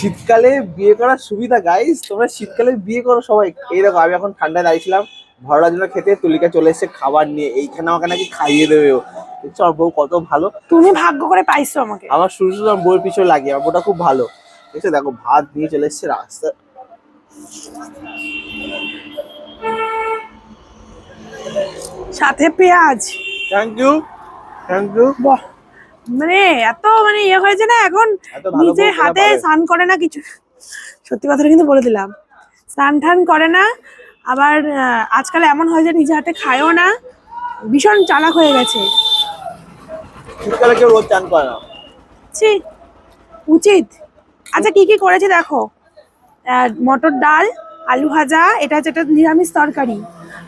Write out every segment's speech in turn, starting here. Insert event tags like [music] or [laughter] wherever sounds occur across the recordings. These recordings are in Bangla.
শীতকালে বিয়ে করার সুবিধা গাইস তোমরা শীতকালে বিয়ে করো সবাই। এই দেখো আমি এখন ঠান্ডায় দাঁড়িয়েছিলাম ভরলার জন্য খেতে তুলিকা চলে এসেছে খাবার নিয়ে এইখানে আমাকে নাকি খাইয়ে দেবে ও। আমার বউ কত ভালো। তুমি ভাগ্য করে পাইছো আমাকে। আমার শুরু শুরু বউয়ের পিছনে লাগে আমার বউটা খুব ভালো। দেখছ দেখো ভাত নিয়ে চলে এসেছে রাস্তা। সাথে পেঁয়াজ। থ্যাংক ইউ থ্যাংক ইউ বাহ। মানে এত মানে ইয়ে হয়েছে না এখন নিজে হাতে স্নান করে না কিছু। সত্যি কথাটা কিন্তু বলে দিলাম। স্নান টান করে না আবার আজকাল এমন হয় যে নিজে হাতে খায়ও না ভীষণ চালাক হয়ে গেছে। শীতকালে কেউ রোজ চান করে না। ছি উচিত। আচ্ছা কি কি করেছে দেখো? মটর ডাল আলু ভাজা এটা হচ্ছে একটা নিরামিষ তরকারি।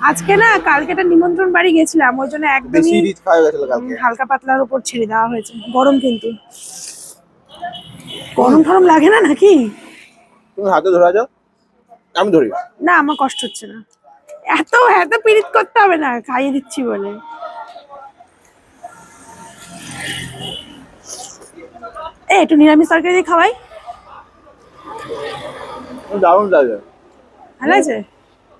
আজকে না কালকে একটা নিমন্ত্রণ বাড়ি গেছিলাম ওই জন্য একদমই হালকা পাতলার উপর ছেড়ে দেওয়া হয়েছে গরম কিন্তু। গরম টরম লাগে না নাকি? তুমি হাতে ধরা যাও আমি ধরি না। আমার কষ্ট হচ্ছে না। এত এত পিরিত করতে হবে না খাইয়ে দিচ্ছি বলে। এ একটু নিরামিষ তরকারি দিয়ে খাওয়াই। দারুণ লাগে। ভালো আছে?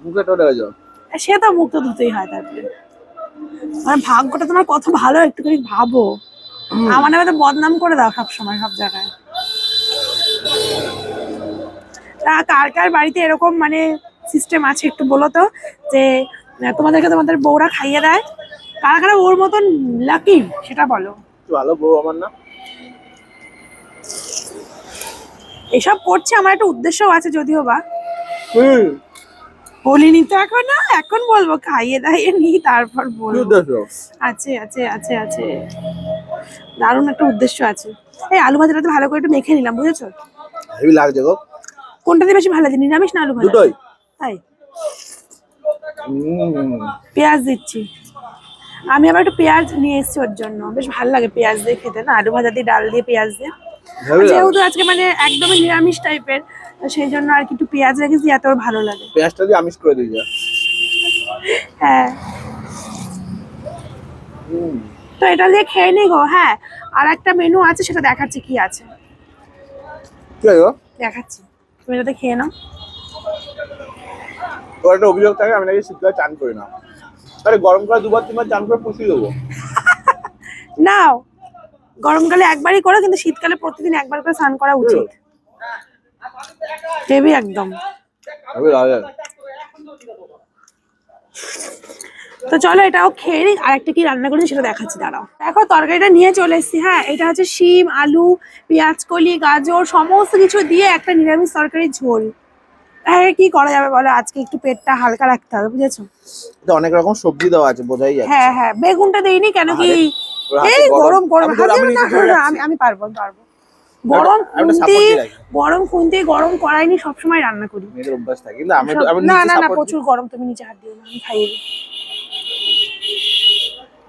মুখে টোটে গেছো সে তো মুখ তো ধুতেই হয় তারপরে। আমার ভাগ্যটা তোমার কত ভালো একটুখানি ভাবো। আমার নামে তো বদনাম করে দাও সব সময় সব জায়গায়। তা কার কার বাড়িতে এরকম মানে সিস্টেম আছে একটু বলো তো? যে তোমাদেরকে তোমাদের বউরা খাইয়ে দেয়। কারা কারা ওর মতন লাকি সেটা বলো। ভালো বউ আমার না। এসব করছে আমার একটা উদ্দেশ্যও আছে যদিও বা। হুম। বলিনি তো এখন না এখন বলব খাইয়ে দাইয়ে নি তারপর বলব। আছে। আছে আছে আছে দারুণ একটা উদ্দেশ্য আছে। এই আলু ভাজাটা তো ভালো করে একটু মেখে নিলাম বুঝেছ? হেভি লাগছে গো। কোনটা দিয়ে বেশি ভালো লাগে নিরামিষ না আলু ভাজা? দুটোই। তাই? পেঁয়াজ দিচ্ছি। আমি আবার একটু পেঁয়াজ নিয়ে এসেছি ওর জন্য। বেশ ভালো লাগে পেঁয়াজ দিয়ে খেতে না? আলু ভাজা দিয়ে ডাল দিয়ে পেঁয়াজ দিয়ে। যেহেতু আজকে মানে একদমই নিরামিষ টাইপের সেই জন্য আর কি একটু পেঁয়াজ রেখেছি এত ভালো লাগে। পেঁয়াজটা দিয়ে আমিষ করে দিয়েছে হ্যাঁ। তো এটা দিয়ে খেয়ে নি গো হ্যাঁ। আর একটা মেনু আছে সেটা দেখাচ্ছি কি আছে। কি আছে? দেখাচ্ছি। তুমি এটাতে খেয়ে নাও। ওর একটা অভিযোগ থাকে আমি নাকি শীতকালে চান করি না। আরে গরম করে দুবার তিনবার চান করে পুষিয়ে দেবো। [laughs] নাও। গরমকালে একবারই করো কিন্তু শীতকালে প্রতিদিন একবার করে স্নান করা উচিত। হেভি একদম। তো চলো এটাও খেয়ে নিই আর একটা কি রান্না করেছি সেটা দেখাচ্ছি দাঁড়াও। দেখো তরকারিটা নিয়ে চলে এসেছি হ্যাঁ এটা হচ্ছে শিম আলু পেঁয়াজ কলি গাজর সমস্ত কিছু দিয়ে একটা নিরামিষ তরকারি ঝোল। হ্যাঁ কি করা যাবে বলো? আজকে একটু পেটটা হালকা রাখতে হবে বুঝেছ? অনেক রকম সবজি দেওয়া আছে বোঝাই যাচ্ছে। হ্যাঁ হ্যাঁ বেগুনটা দেইনি কেন কি এই গরম। আমি পারব পারব। গরম খুন্তি গরম খুন্তি গরম সবসময় রান্না করি। মেয়েদের অভ্যাস থাকে। কিন্তু আমি আমি না নিচে না না প্রচুর গরম তুমি নিচে হাত দিও না আমি খাইয়ে দিই। দিই।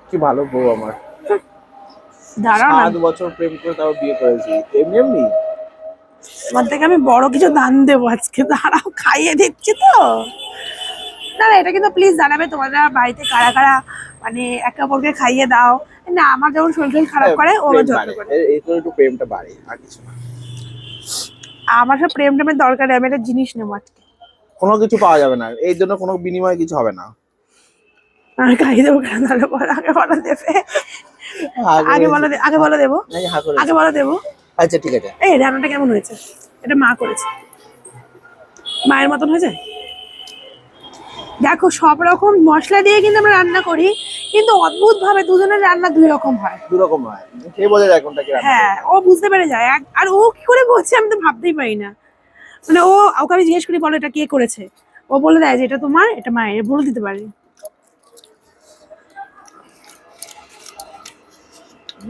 কি ভালো বউ আমার। দাঁড়াও না। সাত বছর প্রেম করে তাও বিয়ে করেছি। এমনি এমনি? তোমার থেকে আমি বড় কিছু দান দেবো আজকে। দাঁড়াও খাইয়ে দিচ্ছি তো। না না এটা কিন্তু প্লিজ জানাবে তোমাদের বাড়িতে কারা কারা মানে একে অপরকে খাইয়ে দাও। না আমার যখন শরীর খারাপ করে ও যত্ন করে। এই তো একটু প্রেমটা বাড়ে আর কিছু না। আমার সব প্রেম টেমের দরকার আমি একটা জিনিস নেব আজকে। কোনো কিছু পাওয়া যাবে না এই জন্য কোনো বিনিময়ে কিছু হবে না। আমি খাইয়ে দেবো কেন? তাহলে বলো আগে বলো দেবে। আগে বলো আগে বলো দেবো। আগে বলো দেবো। আচ্ছা ঠিক আছে। এই রান্নাটা কেমন হয়েছে? এটা মা করেছে। মায়ের মতন হয়েছে? দেখো সব রকম মশলা দিয়ে কিন্তু আমরা রান্না করি কিন্তু অদ্ভুত ভাবে দুজনের রান্না দুই রকম হয়। দু রকম হয়। কে বোঝা যায় কোনটা কি রান্না হ্যাঁ ও বুঝতে পেরে যায়। এক- আর ও কি করে বলছে আমি তো ভাবতেই পারি না। মানে ও ওকে আমি জিজ্ঞেস করি বলো এটা কে করেছে? ও বলে দেয় যে এটা তোমার এটা মায়ের বলে দিতে পারে।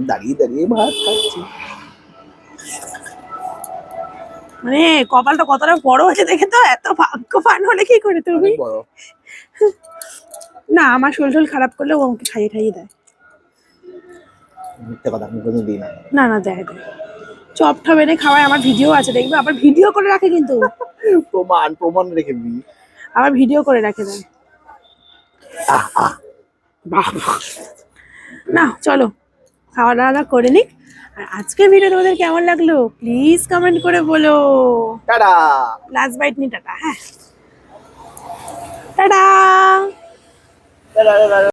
দাঁড়িয়ে দাঁড়িয়ে ভাত খাচ্ছি। মানে কপালটা কতটা বড় আছে দেখে তো এত ভাগ্যবান হলে কি করে তুমি? [laughs] না আমার শরীর টরীর খারাপ করলে ও আমাকে খাইয়ে খাইয়ে দেয়। মিথ্যে কথা আমি কোনোদিন দিই না। না না দেয় দেয়। চপ টপ এনে খাওয়ায় আমার ভিডিও আছে দেখবে? আবার ভিডিও করে রাখে কিন্তু। প্রমাণ প্রমাণ রেখে দিই। আবার ভিডিও করে রাখে দেয়। বাহ। না চলো। খাওয়া দাওয়া করে নিক। আর আজকের ভিডিও তোমাদের কেমন লাগল? প্লিজ কমেন্ট করে বলো। টাটা। লাস্ট বাইট নি টাটা হ্যাঁ। টাটা।